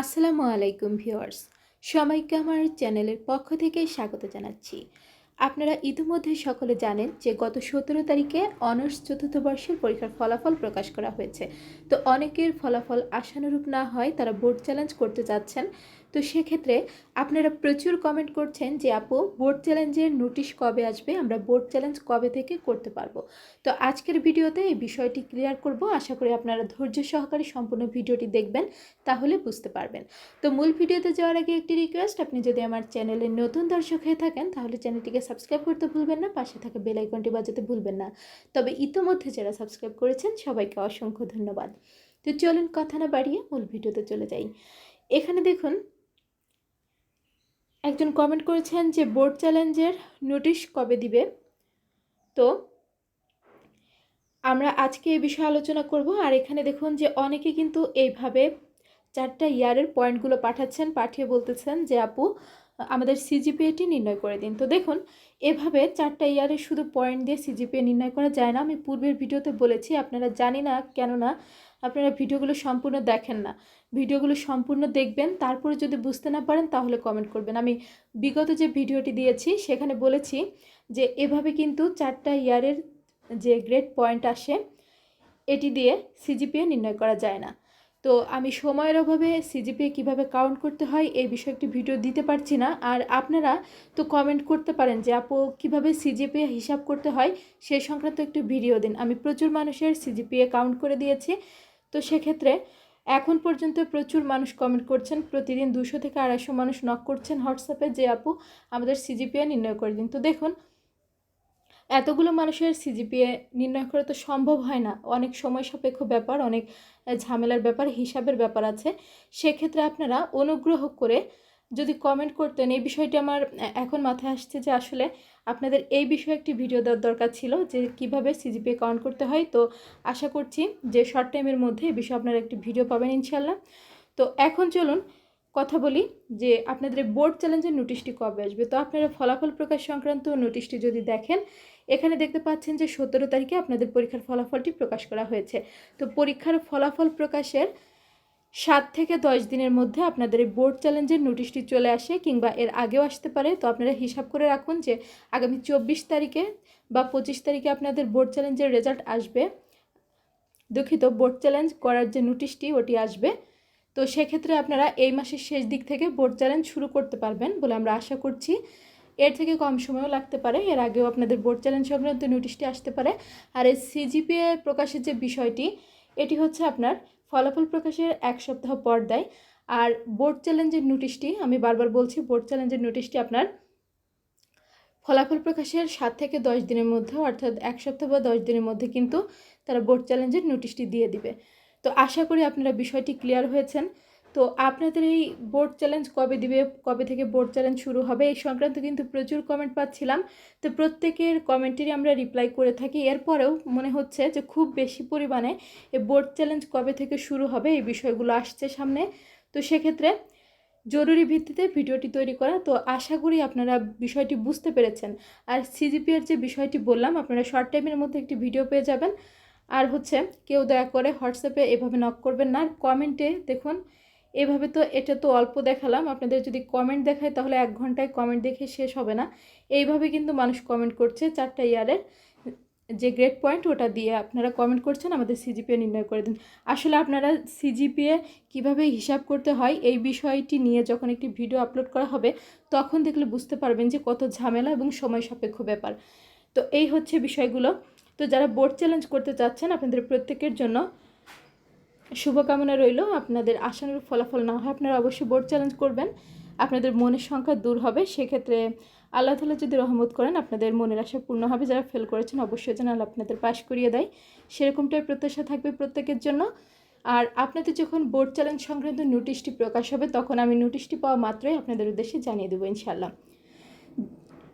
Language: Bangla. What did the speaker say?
আসসালামু আলাইকুম ভিউয়ার্স। সবাইকে আমার চ্যানেলের পক্ষ থেকে স্বাগত জানাচ্ছি। আপনারা ইতিমধ্যে সকলে জানেন যে গত সতেরো তারিখে অনার্স চতুর্থ বর্ষের পরীক্ষার ফলাফল প্রকাশ করা হয়েছে। তো অনেকের ফলাফল আশানুরূপ না হয় তারা বোর্ড চ্যালেঞ্জ করতে যাচ্ছেন। তো সেক্ষেত্রে আপনারা প্রচুর কমেন্ট করছেন যে, আপু বোর্ড চ্যালেঞ্জের নোটিশ কবে আসবে? আমরা বোর্ড চ্যালেঞ্জ কবে থেকে করতে পারব? তো আজকের ভিডিওতে এই বিষয়টি ক্লিয়ার করব। আশা করি আপনারা ধৈর্য সহকারে সম্পূর্ণ ভিডিওটি দেখবেন, তাহলে বুঝতে পারবেন। তো মূল ভিডিওতে যাওয়ার আগে একটি রিকোয়েস্ট আপনি যদি আমার চ্যানেলে নতুন দর্শক হয়ে থাকেন, তাহলে চ্যানেলটিকে সাবস্ক্রাইব করতে ভুলবেন না, পাশে থাকা বেল আইকনটি বাজাতে ভুলবেন না। তবে ইতোমধ্যে যারা সাবস্ক্রাইব করেছেন, সবাইকে অসংখ্য ধন্যবাদ। তো চলুন কথা না বাড়িয়ে মূল ভিডিওতে চলে যাই। এখানে দেখুন একজন কমেন্ট করেছেন যে বোর্ড চ্যালেঞ্জের নোটিশ কবে দিবে? তো আমরা আজকে এই বিষয়ে আলোচনা করব। আর এখানে দেখুন যে অনেকে কিন্তু এইভাবে চারটা ইয়ারের পয়েন্টগুলো পাঠাচ্ছেন, পাঠিয়ে বলতেছেন যে, আপু, আমাদের সিজিপিএটি নির্ণয় করে দিন। তো দেখুন, এভাবে চারটা ইয়ারে শুধু পয়েন্ট দিয়ে সিজিপিএ নির্ণয় করা যায় না। আমি পূর্বের ভিডিওতে বলেছি, আপনারা জানি না, কেননা আপনারা ভিডিওগুলো সম্পূর্ণ দেখেন না। ভিডিওগুলো সম্পূর্ণ দেখবেন, তারপরে যদি বুঝতে না পারেন তাহলে কমেন্ট করবেন। আমি বিগত যে ভিডিওটি দিয়েছি, সেখানে বলেছি যে, এভাবে কিন্তু চারটা ইয়ারের যে গ্রেড পয়েন্ট আসে, এটি দিয়ে সিজিপিএ নির্ণয় করা যায় না। তো আমি সময়ের অভাবে সিজিপিএ কীভাবে কাউন্ট করতে হয়, এই বিষয়ে একটি ভিডিও দিতে পারছি না। আর আপনারা তো কমেন্ট করতে পারেন যে, আপু, কীভাবে সিজিপিএ হিসাব করতে হয়? সেই সংক্রান্ত একটি ভিডিও দিন। আমি প্রচুর মানুষের সিজিপিএ কাউন্ট করে দিয়েছি। তো সেক্ষেত্রে এখন পর্যন্ত প্রচুর মানুষ কমেন্ট করছেন, প্রতিদিন দুশো থেকে আড়াইশো মানুষ নক করছেন হোয়াটসঅ্যাপে যে, আপু, আমাদের সিজিপিএ নির্ণয় করে দিন। তো দেখুন, এতগুলো মানুষের সিজিপিএ নির্ণয় করা তো সম্ভব হয় না। অনেক সময় সাপেক্ষ ব্যাপার, অনেক ঝামেলার ব্যাপার, হিসাবের ব্যাপার আছে। সেক্ষেত্রে আপনারা অনুগ্রহ করে যদি কমেন্ট করতেন, এই বিষয়টি আমার এখন মাথায় আসছে যে আসলে আপনাদের এই বিষয়ে একটি ভিডিও দেওয়ার দরকার ছিল যে কীভাবে সিজিপিএ কাউন্ট করতে হয়। তো আশা করছি যে শর্ট টাইমের মধ্যে এই বিষয়ে আপনারা একটি ভিডিও পাবেন ইনশাল্লাহ তো এখন চলুন কথা বলি যে আপনাদের বোর্ড চ্যালেঞ্জের নোটিশটি কবে আসবে। তো আপনারা ফলাফল প্রকাশ সংক্রান্ত নোটিশটি যদি দেখেন, এখানে দেখতে পাচ্ছেন যে সতেরো তারিখে আপনাদের পরীক্ষার ফলাফলটি প্রকাশ করা হয়েছে। তো পরীক্ষার ফলাফল প্রকাশের সাত থেকে দশ দিনের মধ্যে আপনাদের এই বোর্ড চ্যালেঞ্জের নোটিশটি চলে আসে কিংবা এর আগেও আসতে পারে। তো আপনারা হিসাব করে রাখুন যে আগামী চব্বিশ তারিখে বা পঁচিশ তারিখে আপনাদের বোর্ড চ্যালেঞ্জের রেজাল্ট আসবে। দুঃখিত বোর্ড চ্যালেঞ্জ করার যে নোটিশটি ওটি আসবে। তো সেক্ষেত্রে আপনারা এই মাসের শেষ দিক থেকে বোর্ড চ্যালেঞ্জ শুরু করতে পারবেন বলে আমরা আশা করছি। এর থেকে কম সময়ও লাগতে পারে। এর আগেও আপনাদের বোর্ড চ্যালেঞ্জ সংক্রান্ত নোটিশটি আসতে পারে। আর এই সিজিপিএ প্রকাশের যে বিষয়টি, এটি হচ্ছে আপনার ফলাফল প্রকাশের এক সপ্তাহ পর দেয়। আর বোর্ড চ্যালেঞ্জের নোটিশটি আমি বারবার বলছি বোর্ড চ্যালেঞ্জের নোটিশটি আপনার ফলাফল প্রকাশের সাত থেকে দশ দিনের মধ্যে, অর্থাৎ এক সপ্তাহ বা দশ দিনের মধ্যে কিন্তু তারা বোর্ড চ্যালেঞ্জের নোটিশটি দিয়ে দিবে। তো আশা করি আপনারা বিষয়টি ক্লিয়ার হয়েছেন। তো আপনাদের এই বোর্ড চ্যালেঞ্জ কবে দিবে, কবে থেকে বোর্ড চ্যালেঞ্জ শুরু হবে, এই সংক্রান্ত কিন্তু প্রচুর কমেন্ট পাচ্ছিলাম। তো প্রত্যেকের কমেন্টেরই আমরা রিপ্লাই করে থাকি। এরপরেও মনে হচ্ছে যে খুব বেশি পরিমাণে এই বোর্ড চ্যালেঞ্জ কবে থেকে শুরু হবে, এই বিষয়গুলো আসছে সামনে। তো সেক্ষেত্রে জরুরি ভিত্তিতে ভিডিওটি তৈরি করা। তো আশা করি আপনারা বিষয়টি বুঝতে পেরেছেন। আর সিজিপিএর যে বিষয়টি বললাম, আপনারা শর্ট টাইমের মধ্যে একটি ভিডিও পেয়ে যাবেন। আর হচ্ছে কেউ দয়া করে হোয়াটসঅ্যাপে এভাবে নক করবেন না। কমেন্টে দেখুন এভাবে তো এটা তো অল্প দেখালাম। আপনাদের যদি কমেন্ট দেখায় তাহলে এক ঘন্টায় কমেন্ট দেখে শেষ হবে না। এইভাবে কিন্তু মানুষ কমেন্ট করছে চারটা ইয়ারের যে গ্রেড পয়েন্ট ওটা দিয়ে। আপনারা কমেন্ট করছেন, আমাদের সিজিপিএ নির্ণয় করে দিন। আসলে আপনারা সিজিপিএ কীভাবে হিসাব করতে হয় এই বিষয়টি নিয়ে যখন একটি ভিডিও আপলোড করা হবে, তখন দেখলে বুঝতে পারবেন যে কত ঝামেলা এবং সময় সাপেক্ষ ব্যাপার। তো এই হচ্ছে বিষয়গুলো। তো যারা বোর্ড চ্যালেঞ্জ করতে চাচ্ছেন, আপনাদের প্রত্যেকের জন্য শুভকামনা রইল। আপনাদের আশানুরূপ ফলাফল না হয় আপনারা অবশ্যই বোর্ড চ্যালেঞ্জ করবেন। আপনাদের মনের সংখ্যা দূর হবে। সেক্ষেত্রে আল্লাহ তালা যদি রহমত করেন, আপনাদের মনের আশা পূর্ণ হবে। যারা ফেল করেছেন, অবশ্যই যেন আল্লাহ আপনাদের পাশ করিয়ে দেয়। সেরকমটাই প্রত্যাশা থাকবে প্রত্যেকের জন্য। আর আপনাদের যখন বোর্ড চ্যালেঞ্জ সংক্রান্ত নোটিশটি প্রকাশ হবে, তখন আমি নোটিশটি পাওয়া মাত্রই আপনাদের উদ্দেশ্যে জানিয়ে দেবো ইনশাল্লাহ